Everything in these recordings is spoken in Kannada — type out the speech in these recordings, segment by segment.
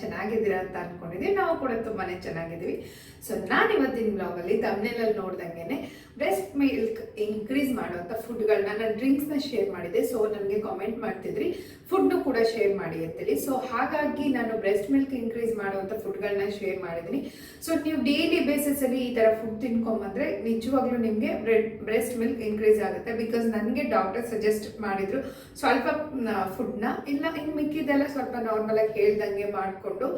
ಚೆನ್ನಾಗಿದ್ದೀರಾ ಅಂತ ಅನ್ಕೊಂಡಿದ್ದೀವಿ. ನಾವು ಕೂಡ ತುಂಬಾನೇ ಚೆನ್ನಾಗಿದ್ದೀವಿ. ಸೊ ನಾನು ಇವತ್ತಿನ ಬ್ಲಾಗಲ್ಲಿ ತಮ್ಮನೇಲಲ್ಲಿ ನೋಡ್ದಂಗೆನೆ ಬ್ರೆಸ್ಟ್ ಮಿಲ್ಕ್ ಇನ್ಕ್ರೀಸ್ ಮಾಡುವಂಥ ಫುಡ್ಗಳನ್ನ ನಾನು ಡ್ರಿಂಕ್ಸ್ನ ಶೇರ್ ಮಾಡಿದೆ ಸೊ ನನಗೆ ಕಾಮೆಂಟ್ ಮಾಡ್ತಿದ್ರಿ. ಫುಡ್ನು ಕೂಡ ಶೇರ್ ಮಾಡಿ ಅಂತೇಳಿ. ಸೊ ಹಾಗಾಗಿ ನಾನು ಬ್ರೆಸ್ಟ್ ಮಿಲ್ಕ್ ಇನ್ಕ್ರೀಸ್ ಮಾಡುವಂಥ ಫುಡ್ಗಳನ್ನ ಶೇರ್ ಮಾಡಿದ್ದೀನಿ. ಸೊ ನೀವು ಡೈಲಿ ಬೇಸಿಸಲ್ಲಿ ಈ ಥರ ಫುಡ್ ತಿನ್ಕೊಂಬಂದ್ರೆ ನಿಜವಾಗ್ಲೂ ನಿಮಗೆ ಬ್ರೆಸ್ಟ್ ಮಿಲ್ಕ್ ಇನ್ಕ್ರೀಸ್ ಆಗುತ್ತೆ. ಬಿಕಾಸ್ ನನಗೆ ಡಾಕ್ಟರ್ ಸಜೆಸ್ಟ್ ಮಾಡಿದ್ರು ಸ್ವಲ್ಪ ಫುಡ್ನ ಇಲ್ಲ ಇನ್ನು ಮಿಕ್ಕಿದೆಲ್ಲ ಸ್ವಲ್ಪ ನಾರ್ಮಲ್ ಆಗಿ ಹೇಳ್ದಂಗೆ ಮಾಡಿಕೊಂಡು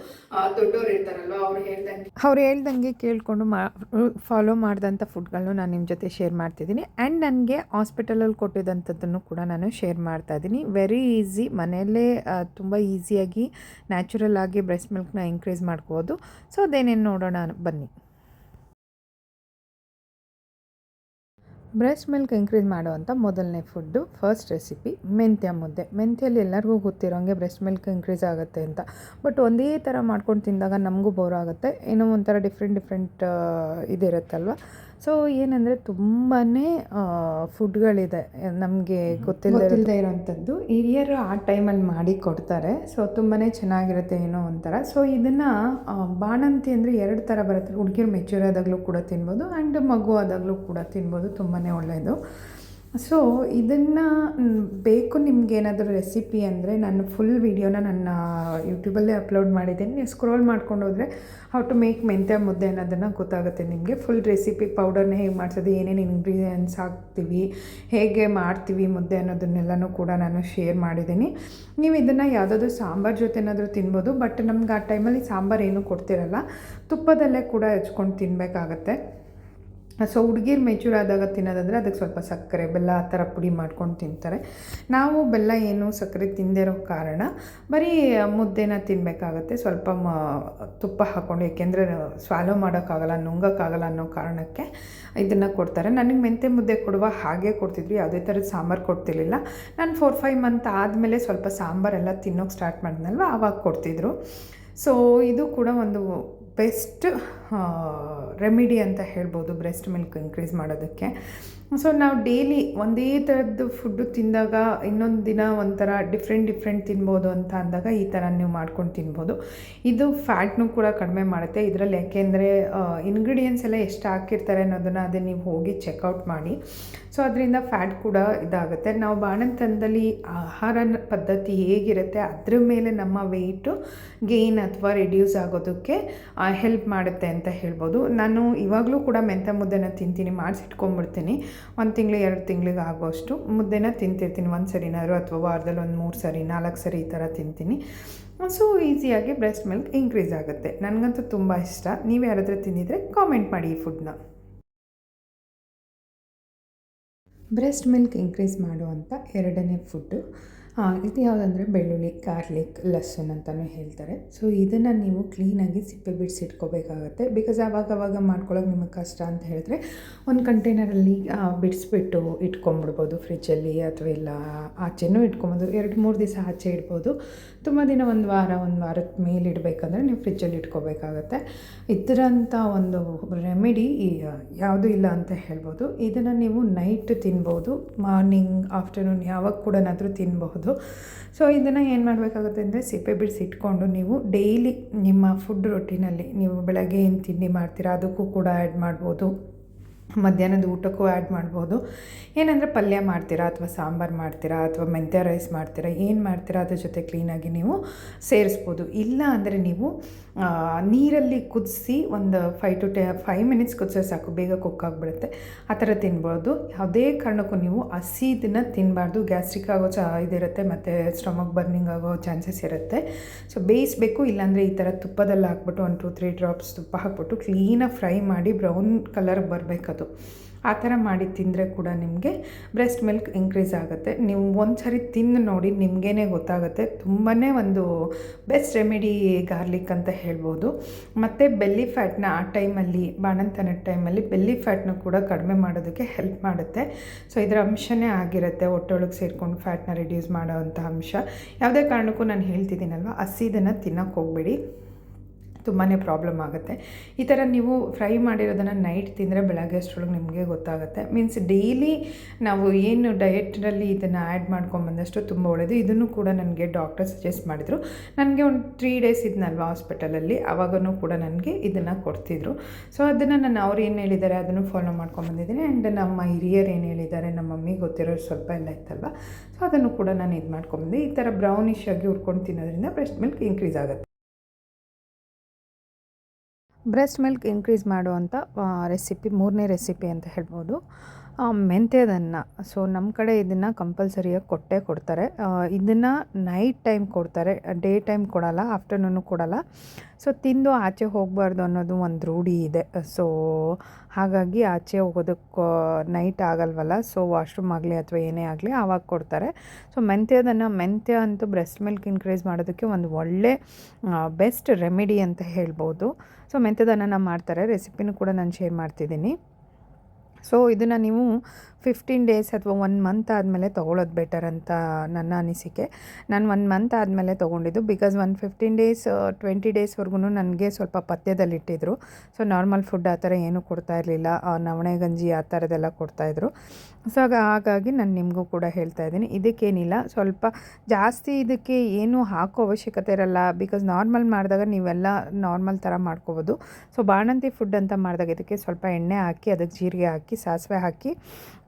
ದೊಡ್ಡವ್ರು ಇರ್ತಾರಲ್ವ ಅವ್ರು ಹೇಳ್ದಂಗೆ. ಅವ್ರು ಹೇಳ್ದಂಗೆ ಕೇಳಿಕೊಂಡು ಮಾ ಫಾಲೋ ಮಾಡಿದಂಥ ಫುಡ್ಗಳನ್ನು ನಾನು ಜೊತೆ ಶೇರ್ ಮಾಡ್ತಿದ್ದೀನಿ. ಆ್ಯಂಡ್ ನನಗೆ ಹಾಸ್ಪಿಟಲಲ್ಲಿ ಕೊಟ್ಟಿದ್ದಂಥದ್ದನ್ನು ಕೂಡ ನಾನು ಶೇರ್ ಮಾಡ್ತಾ ಇದ್ದೀನಿ. ವೆರಿ ಈಸಿ ಮನೆಯಲ್ಲೇ ತುಂಬ ಈಸಿಯಾಗಿ ನ್ಯಾಚುರಲ್ ಆಗಿ ಬ್ರೆಸ್ಟ್ ಮಿಲ್ಕ್ನ ಇನ್ಕ್ರೀಸ್ ಮಾಡ್ಕೋಬೋದು ಸೊ ಅದೇನೇನು ನೋಡೋಣ ಬನ್ನಿ. ಬ್ರೆಸ್ಟ್ ಮಿಲ್ಕ್ ಇನ್ಕ್ರೀಸ್ ಮಾಡುವಂಥ ಮೊದಲನೇ ಫುಡ್ಡು ಫಸ್ಟ್ ರೆಸಿಪಿ ಮೆಂತ್ಯ ಮುದ್ದೆ. ಮೆಂತ್ಯಲ್ಲಿ ಎಲ್ಲರಿಗೂ ಗೊತ್ತಿರೋಂಗೆ ಬ್ರೆಸ್ಟ್ ಮಿಲ್ಕ್ ಇನ್ಕ್ರೀಸ್ ಆಗುತ್ತೆ ಅಂತ. ಬಟ್ ಒಂದೇ ಥರ ಮಾಡ್ಕೊಂಡು ತಿಂದಾಗ ನಮಗೂ ಬೋರ್ ಆಗುತ್ತೆ. ಏನೋ ಒಂಥರ ಡಿಫ್ರೆಂಟ್ ಡಿಫ್ರೆಂಟ್ ಇದಿರುತ್ತಲ್ವ? ಸೊ ಏನಂದರೆ ತುಂಬಾ ಫುಡ್ಗಳಿದೆ. ನಮಗೆ ಗೊತ್ತಿಲ್ಲದೆ ಇರೋವಂಥದ್ದು ಹಿರಿಯರು ಆ ಟೈಮಲ್ಲಿ ಮಾಡಿ ಕೊಡ್ತಾರೆ. ಸೊ ತುಂಬಾ ಚೆನ್ನಾಗಿರುತ್ತೆ ಏನೋ ಒಂಥರ. ಸೊ ಇದನ್ನು ಬಾಣಂತಿ ಅಂದರೆ ಎರಡು ಥರ ಬರುತ್ತೆ. ಹುಡುಗಿರು ಮೆಚೂರ್ ಆದಾಗಲೂ ಕೂಡ ತಿನ್ಬೋದು ಆ್ಯಂಡ್ ಮಗು ಆದಾಗಲೂ ಕೂಡ ತಿನ್ಬೋದು. ತುಂಬಾ ಒಳ್ಳೆಯದು ಸೊ ಇದನ್ನು ಬೇಕು ನಿಮ್ಗೆ ಏನಾದರೂ ರೆಸಿಪಿ ಅಂದರೆ ನಾನು ಫುಲ್ ವೀಡಿಯೋನ ನನ್ನ ಯೂಟ್ಯೂಬಲ್ಲೇ ಅಪ್ಲೋಡ್ ಮಾಡಿದ್ದೀನಿ. ನೀವು ಸ್ಕ್ರೋಲ್ ಮಾಡ್ಕೊಂಡು ಹೋದರೆ ಹೌ ಟು ಮೇಕ್ ಮೆಂತ್ಯ ಮುದ್ದೆ ಅನ್ನೋದನ್ನು ಗೊತ್ತಾಗುತ್ತೆ ನಿಮಗೆ. ಫುಲ್ ರೆಸಿಪಿ ಪೌಡರ್ನ ಹೇಗೆ ಮಾಡಿಸೋದು, ಏನೇನು ಇಂಗ್ರೀಡಿಯೆಂಟ್ಸ್ ಹಾಕ್ತೀವಿ, ಹೇಗೆ ಮಾಡ್ತೀವಿ ಮುದ್ದೆ ಅನ್ನೋದನ್ನೆಲ್ಲನೂ ಕೂಡ ನಾನು ಶೇರ್ ಮಾಡಿದ್ದೀನಿ. ನೀವು ಇದನ್ನು ಯಾವುದಾದ್ರೂ ಸಾಂಬಾರು ಜೊತೆ ಏನಾದರೂ ತಿನ್ಬೋದು ಬಟ್ ನಮ್ಗೆ ಆ ಟೈಮಲ್ಲಿ ಸಾಂಬಾರು ಏನೂ ಕೊಡ್ತಿರಲ್ಲ, ತುಪ್ಪದಲ್ಲೇ ಕೂಡ ಹೆಚ್ಕೊಂಡು ತಿನ್ನಬೇಕಾಗತ್ತೆ ಸೊ ಹುಡುಗಿರು ಮೆಚೂರ್ ಆದಾಗ ತಿನ್ನೋದಂದರೆ ಅದಕ್ಕೆ ಸ್ವಲ್ಪ ಸಕ್ಕರೆ, ಬೆಲ್ಲ ಆ ಥರ ಪುಡಿ ಮಾಡ್ಕೊಂಡು ತಿಂತಾರೆ. ನಾವು ಬೆಲ್ಲ ಏನು ಸಕ್ಕರೆ ತಿಂದಿರೋ ಕಾರಣ ಬರೀ ಮುದ್ದೆನ ತಿನ್ನಬೇಕಾಗತ್ತೆ ಸ್ವಲ್ಪ ಮ, ತುಪ್ಪ ಹಾಕ್ಕೊಂಡು, ಏಕೆಂದರೆ ಸ್ವಾಲೋ ಮಾಡೋಕ್ಕಾಗಲ್ಲ, ನುಂಗೋಕ್ಕಾಗಲ್ಲ ಅನ್ನೋ ಕಾರಣಕ್ಕೆ ಇದನ್ನು ಕೊಡ್ತಾರೆ. ನನಗೆ ಮೆಂತೆ ಮುದ್ದೆ ಕೊಡುವ ಹಾಗೆ ಕೊಡ್ತಿದ್ರು. ಯಾವುದೇ ಥರದ ಸಾಂಬಾರು ಕೊಡ್ತಿರ್ಲಿಲ್ಲ. ನಾನು ಫೋರ್ ಫೈವ್ ಮಂತ್ ಆದಮೇಲೆ ಸ್ವಲ್ಪ ಸಾಂಬಾರೆಲ್ಲ ತಿನ್ನೋಕೆ ಸ್ಟಾರ್ಟ್ ಮಾಡಿದ್ನಲ್ವ? ಆವಾಗ ಕೊಡ್ತಿದ್ರು. ಸೊ ಇದು ಕೂಡ ಒಂದು ಬೆಸ್ಟ್ ರೆಮಿಡಿ ಅಂತ ಹೇಳ್ಬೋದು ಬ್ರೆಸ್ಟ್ ಮಿಲ್ಕ್ ಇನ್ಕ್ರೀಸ್ ಮಾಡೋದಕ್ಕೆ. ಸೊ ನಾವು ಡೈಲಿ ಒಂದೇ ಥರದ್ದು ಫುಡ್ಡು ತಿಂದಾಗ ಇನ್ನೊಂದು ದಿನ ಒಂಥರ ಡಿಫ್ರೆಂಟ್ ಡಿಫ್ರೆಂಟ್ ತಿನ್ಬೋದು ಅಂತ ಅಂದಾಗ ಈ ಥರ ನೀವು ಮಾಡ್ಕೊಂಡು ತಿನ್ಬೋದು. ಇದು ಫ್ಯಾಟ್ನೂ ಕೂಡ ಕಡಿಮೆ ಮಾಡುತ್ತೆ. ಇದರಲ್ಲಿ ಯಾಕೆಂದರೆ ಇಂಗ್ರೀಡಿಯೆಂಟ್ಸ್ ಎಲ್ಲ ಎಷ್ಟು ಹಾಕಿರ್ತಾರೆ ಅನ್ನೋದನ್ನು ಅದೇ ನೀವು ಹೋಗಿ ಚೆಕ್ಔಟ್ ಮಾಡಿ. ಸೊ ಅದರಿಂದ ಫ್ಯಾಟ್ ಕೂಡ ಇದಾಗುತ್ತೆ. ನಾವು ಬಾಣಂತನದಲ್ಲಿ ಆಹಾರ ಪದ್ಧತಿ ಹೇಗಿರುತ್ತೆ, ಅದ್ರ ಮೇಲೆ ನಮ್ಮ ವೆಯ್ಟು ಗೇನ್ ಅಥವಾ ರಿಡ್ಯೂಸ್ ಆಗೋದಕ್ಕೆ ಹೆಲ್ಪ್ ಮಾಡುತ್ತೆ ಅಂತ ಹೇಳ್ಬೋದು. ನಾನು ಇವಾಗಲೂ ಕೂಡ ಮೆಂತ್ಯ ಮುದ್ದೆನ ತಿಂತೀನಿ, ಮಾಡಿಸಿಟ್ಕೊಂಡ್ಬಿಡ್ತೀನಿ. ಒಂದು ತಿಂಗಳು ಎರಡು ತಿಂಗಳಿಗೆ ಆಗೋಷ್ಟು ಮುದ್ದೆನ ತಿಂತಿರ್ತೀನಿ. ಒಂದು ಸರಿನಾದ್ರು ಅಥವಾ ವಾರದಲ್ಲಿ ಒಂದು ಮೂರು ಸರಿ, ನಾಲ್ಕು ಸರಿ ಈ ಥರ ತಿಂತೀನಿ. ಸೊ ಈಸಿಯಾಗಿ ಬ್ರೆಸ್ಟ್ ಮಿಲ್ಕ್ ಇನ್ಕ್ರೀಸ್ ಆಗುತ್ತೆ. ನನಗಂತೂ ತುಂಬ ಇಷ್ಟ. ನೀವು ಯಾರಾದರೂ ತಿಂದಿದ್ರೆ ಕಾಮೆಂಟ್ ಮಾಡಿ ಈ ಫುಡ್ನ ಬ್ರೆಸ್ಟ್ ಮಿಲ್ಕ್ ಇನ್ಕ್ರೀಸ್ ಮಾಡುವಂಥ ಎರಡನೇ ಫುಡ್ಡು ಇದು ಯಾವುದಂದ್ರೆ ಬೆಳ್ಳುಳ್ಳಿ ಗಾರ್ಲಿಕ್ ಲಸನ್ ಅಂತಲೂ ಹೇಳ್ತಾರೆ. ಸೊ ಇದನ್ನು ನೀವು ಕ್ಲೀನಾಗಿ ಸಿಪ್ಪೆ ಬಿಡಿಸಿಟ್ಕೋಬೇಕಾಗತ್ತೆ ಬಿಕಾಸ್ ಆವಾಗ ಆವಾಗ ಮಾಡ್ಕೊಳ್ಳೋಕೆ ನಿಮಗೆ ಕಷ್ಟ ಅಂತ ಹೇಳಿದ್ರೆ, ಒಂದು ಕಂಟೈನರಲ್ಲಿ ಬಿಡಿಸ್ಬಿಟ್ಟು ಇಟ್ಕೊಂಬಿಡ್ಬೋದು ಫ್ರಿಜ್ಜಲ್ಲಿ ಅಥವಾ ಇಲ್ಲ ಆಚೆನೂ ಇಟ್ಕೊಬೋದು. ಎರಡು ಮೂರು ದಿವಸ ಆಚೆ ಇಡ್ಬೋದು. ತುಂಬ ದಿನ ಒಂದು ವಾರ, ಒಂದು ವಾರದ ಮೇಲೆ ಇಡಬೇಕಂದ್ರೆ ನೀವು ಫ್ರಿಜ್ಜಲ್ಲಿ ಇಟ್ಕೋಬೇಕಾಗತ್ತೆ. ಇದರಂಥ ಒಂದು ರೆಮಿಡಿ ಯಾವುದೂ ಇಲ್ಲ ಅಂತ ಹೇಳ್ಬೋದು. ಇದನ್ನು ನೀವು ನೈಟ್ ತಿನ್ಬೋದು ಮಾರ್ನಿಂಗ್ ಆಫ್ಟರ್ನೂನ್ ಯಾವಾಗ ಕೂಡನಾದರೂ ತಿನ್ನಬಹುದು ಸೊ ಇದನ್ನು ಏನು ಮಾಡಬೇಕಾಗುತ್ತೆ ಅಂದರೆ ಸಿಪ್ಪೆ ಬಿಡಿಸಿ ಇಟ್ಕೊಂಡು ನೀವು ಡೈಲಿ ನಿಮ್ಮ ಫುಡ್ ರೊಟ್ಟಿನಲ್ಲಿ ನೀವು ಬೆಳಗ್ಗೆ ಏನು ತಿಂಡಿ ಮಾಡ್ತೀರಾ, ಅದಕ್ಕೂ ಕೂಡ ಆ್ಯಡ್ ಮಾಡ್ಬೋದು. ಮಧ್ಯಾಹ್ನದ ಊಟಕ್ಕೂ ಆ್ಯಡ್ ಮಾಡ್ಬೋದು. ಏನಂದರೆ ಪಲ್ಯ ಮಾಡ್ತೀರಾ ಅಥವಾ ಸಾಂಬಾರು ಮಾಡ್ತೀರಾ ಅಥವಾ ಮೆಂತ್ಯ ರೈಸ್ ಮಾಡ್ತೀರಾ, ಏನು ಮಾಡ್ತೀರಾ ಅದ್ರ ಜೊತೆ ಕ್ಲೀನಾಗಿ ನೀವು ಸೇರಿಸ್ಬೋದು. ಇಲ್ಲ ಅಂದರೆ ನೀವು ನೀರಲ್ಲಿ ಕುದಿಸಿ ಒಂದು ಫೈ ಟು ಟೆ ಫೈವ್ ಮಿನಿಟ್ಸ್ ಕುದಿಸೋ ಸಾಕು, ಬೇಗ ಕುಕ್ ಆಗಿಬಿಡುತ್ತೆ. ಆ ಥರ ತಿನ್ಬೋದು. ಯಾವುದೇ ಕಾರಣಕ್ಕೂ ನೀವು ಹಸಿದನ್ನ ತಿನ್ನಬಾರ್ದು ಗ್ಯಾಸ್ಟ್ರಿಕ್ ಆಗೋ ಚ ಇದಿರುತ್ತೆ, ಮತ್ತು ಸ್ಟಮಕ್ ಬರ್ನಿಂಗ್ ಆಗೋ ಚಾನ್ಸಸ್ ಇರುತ್ತೆ. ಸೊ ಬೇಯಿಸಬೇಕು, ಇಲ್ಲಾಂದರೆ ಈ ಥರ ತುಪ್ಪದಲ್ಲಿ ಹಾಕ್ಬಿಟ್ಟು ಒಂದು ಟು ತ್ರೀ ಡ್ರಾಪ್ಸ್ ತುಪ್ಪ ಹಾಕ್ಬಿಟ್ಟು ಕ್ಲೀನಾಗಿ ಫ್ರೈ ಮಾಡಿ ಬ್ರೌನ್ ಕಲರ್ ಬರಬೇಕದು. ಆ ಥರ ಮಾಡಿ ತಿಂದರೆ ಕೂಡ ನಿಮಗೆ ಬ್ರೆಸ್ಟ್ ಮಿಲ್ಕ್ ಇನ್ಕ್ರೀಸ್ ಆಗುತ್ತೆ. ನೀವು ಒಂದು ಸರಿ ತಿಂದು ನೋಡಿ ನಿಮಗೇನೆ ಗೊತ್ತಾಗುತ್ತೆ. ತುಂಬಾ ಒಂದು ಬೆಸ್ಟ್ ರೆಮಿಡಿ ಗಾರ್ಲಿಕ್ ಅಂತ ಹೇಳ್ಬೋದು. ಮತ್ತು ಬೆಲ್ಲಿ ಫ್ಯಾಟ್ನ ಆ ಟೈಮಲ್ಲಿ ಬಾಣಂತನದ ಟೈಮಲ್ಲಿ ಬೆಲ್ಲಿ ಫ್ಯಾಟ್ನ ಕೂಡ ಕಡಿಮೆ ಮಾಡೋದಕ್ಕೆ ಹೆಲ್ಪ್ ಮಾಡುತ್ತೆ. ಸೊ, ಇದರ ಅಂಶನೇ ಆಗಿರುತ್ತೆ. ಒಟ್ಟೊಳಗೆ ಸೇರಿಕೊಂಡು ಫ್ಯಾಟ್ನ ರಿಡ್ಯೂಸ್ ಮಾಡೋವಂಥ ಅಂಶ. ಯಾವುದೇ ಕಾರಣಕ್ಕೂ ನಾನು ಹೇಳ್ತಿದ್ದೀನಲ್ವ ಹಸಿದನ್ನು ತಿನ್ನೋಕ್ಕೆ ಹೋಗಬೇಡಿ. ತುಂಬಾ ಪ್ರಾಬ್ಲಮ್ ಆಗುತ್ತೆ. ಈ ಥರ ನೀವು ಫ್ರೈ ಮಾಡಿರೋದನ್ನು ನೈಟ್ ತಿಂದರೆ ಬೆಳಗ್ಗೆ ಅಷ್ಟರೊಳಗೆ ನಿಮಗೆ ಗೊತ್ತಾಗುತ್ತೆ. ಮೀನ್ಸ್ ಡೈಲಿ ನಾವು ಏನು ಡಯೆಟ್ನಲ್ಲಿ ಇದನ್ನು ಆ್ಯಡ್ ಮಾಡ್ಕೊಂಬಂದಷ್ಟು ತುಂಬ ಒಳ್ಳೆಯದು ಇದನ್ನು ಕೂಡ ನನಗೆ ಡಾಕ್ಟರ್ ಸಜೆಸ್ಟ್ ಮಾಡಿದರು. ನನಗೆ ಒಂದು ತ್ರೀ ಡೇಸ್ ಇದ್ನಲ್ವ ಹಾಸ್ಪಿಟಲಲ್ಲಿ ಆವಾಗೂ ಕೂಡ ನನಗೆ ಇದನ್ನು ಕೊಡ್ತಿದ್ರು. ಸೊ ಅದನ್ನು ನಾನು ಅವ್ರು ಏನು ಹೇಳಿದ್ದಾರೆ ಅದನ್ನು ಫಾಲೋ ಮಾಡ್ಕೊಂಬಂದಿದ್ದೀನಿ ಆ್ಯಂಡ್ ನಮ್ಮ ಹಿರಿಯರು ಏನು ಹೇಳಿದ್ದಾರೆ ನಮ್ಮ ಮಮ್ಮಿಗೆ ಗೊತ್ತಿರೋ ಸ್ವಲ್ಪ ಎಲ್ಲ ಇತ್ತಲ್ವ? ಸೊ ಅದನ್ನು ಕೂಡ ನಾನು ಇದು ಮಾಡ್ಕೊಂಬಂದೆ ಈ ಥರ ಬ್ರೌನಿಶ್ ಆಗಿ ಹುರ್ಕೊಂಡು ತಿನ್ನೋದ್ರಿಂದ ಬ್ರೆಸ್ಟ್ ಮಿಲ್ಕ್ ಇನ್ಕ್ರೀಸ್ ಆಗುತ್ತೆ. ಬ್ರೆಸ್ಟ್ ಮಿಲ್ಕ್ ಇನ್ಕ್ರೀಸ್ ಮಾಡುವಂಥ ರೆಸಿಪಿ ಮೂರನೇ ರೆಸಿಪಿ ಅಂತ ಹೇಳ್ಬೋದು. ಮೆಂತ್ಯದನ್ನ ಸೊ ನಮ್ಮ ಕಡೆ ಇದನ್ನು ಕಂಪಲ್ಸರಿಯಾಗಿ ಕೊಟ್ಟೇ ಕೊಡ್ತಾರೆ. ಇದನ್ನು ನೈಟ್ ಟೈಮ್ ಕೊಡ್ತಾರೆ. ಡೇ ಟೈಮ್ ಕೊಡಲ್ಲ ಆಫ್ಟರ್ನೂನು ಕೊಡಲ್ಲ. ಸೊ ತಿಂದು ಆಚೆ ಹೋಗಬಾರ್ದು ಅನ್ನೋದು ಒಂದು ರೂಢಿ ಇದೆ. ಸೊ ಹಾಗಾಗಿ ಆಚೆ ಹೋಗೋದಕ್ಕೆ ನೈಟ್ ಆಗಲ್ವಲ್ಲ ಸೊ ವಾಶ್ರೂಮ್ ಆಗಲಿ ಅಥವಾ ಏನೇ ಆಗಲಿ ಆವಾಗ ಕೊಡ್ತಾರೆ. ಸೊ ಮೆಂತ್ಯದನ್ನು, ಮೆಂತ್ಯ ಅಂತೂ ಬ್ರೆಸ್ಟ್ ಮಿಲ್ಕ್ ಇನ್ಕ್ರೀಸ್ ಮಾಡೋದಕ್ಕೆ ಒಂದು ಒಳ್ಳೆ ಬೆಸ್ಟ್ ರೆಮಿಡಿ ಅಂತ ಹೇಳ್ಬೋದು. ಸೊ ಮೆಂತ್ಯದನ್ನ ಮಾಡ್ತಾರೆ. ರೆಸಿಪಿನೂ ಕೂಡ ನಾನು ಶೇರ್ ಮಾಡ್ತಿದ್ದೀನಿ. ಸೊ ಇದನ್ನು ನೀವು ಫಿಫ್ಟೀನ್ ಡೇಸ್ ಅಥವಾ ಒನ್ ಮಂತ್ ಆದಮೇಲೆ ತೊಗೊಳೋದು ಬೆಟರ್ ಅಂತ ನನ್ನ ಅನಿಸಿಕೆ. ನಾನು ಒನ್ ಮಂತ್ ಆದಮೇಲೆ ತೊಗೊಂಡಿದ್ದು because one fifteen days twenty ಡೇಸ್ವರೆಗೂ ನನಗೆ ಸ್ವಲ್ಪ ಪಥ್ಯದಲ್ಲಿಟ್ಟಿದ್ರು. ಸೊ ನಾರ್ಮಲ್ ಫುಡ್ ಆ ಥರ ಏನೂ ಕೊಡ್ತಾ ಇರಲಿಲ್ಲ. ನವಣೆ ಗಂಜಿ ಆ ಥರದ್ದೆಲ್ಲ ಕೊಡ್ತಾಯಿದ್ರು ಸೊ ಹಾಗಾಗಿ ನಾನು ನಿಮಗೂ ಕೂಡ ಹೇಳ್ತಾ ಇದ್ದೀನಿ. ಇದಕ್ಕೇನಿಲ್ಲ. ಸ್ವಲ್ಪ ಜಾಸ್ತಿ ಇದಕ್ಕೆ ಏನೂ ಹಾಕೋ ಅವಶ್ಯಕತೆ ಇರಲ್ಲ. ಬಿಕಾಸ್ ನಾರ್ಮಲ್ ಮಾಡಿದಾಗ ನೀವೆಲ್ಲ ನಾರ್ಮಲ್ ಥರ ಮಾಡ್ಕೋಬೋದು. ಸೊ ಬಾಣಂತಿ ಫುಡ್ ಅಂತ ಮಾಡಿದಾಗ ಇದಕ್ಕೆ ಸ್ವಲ್ಪ ಎಣ್ಣೆ ಹಾಕಿ, ಅದಕ್ಕೆ ಜೀರಿಗೆ ಹಾಕಿ, ಸಾಸಿವೆ ಹಾಕಿ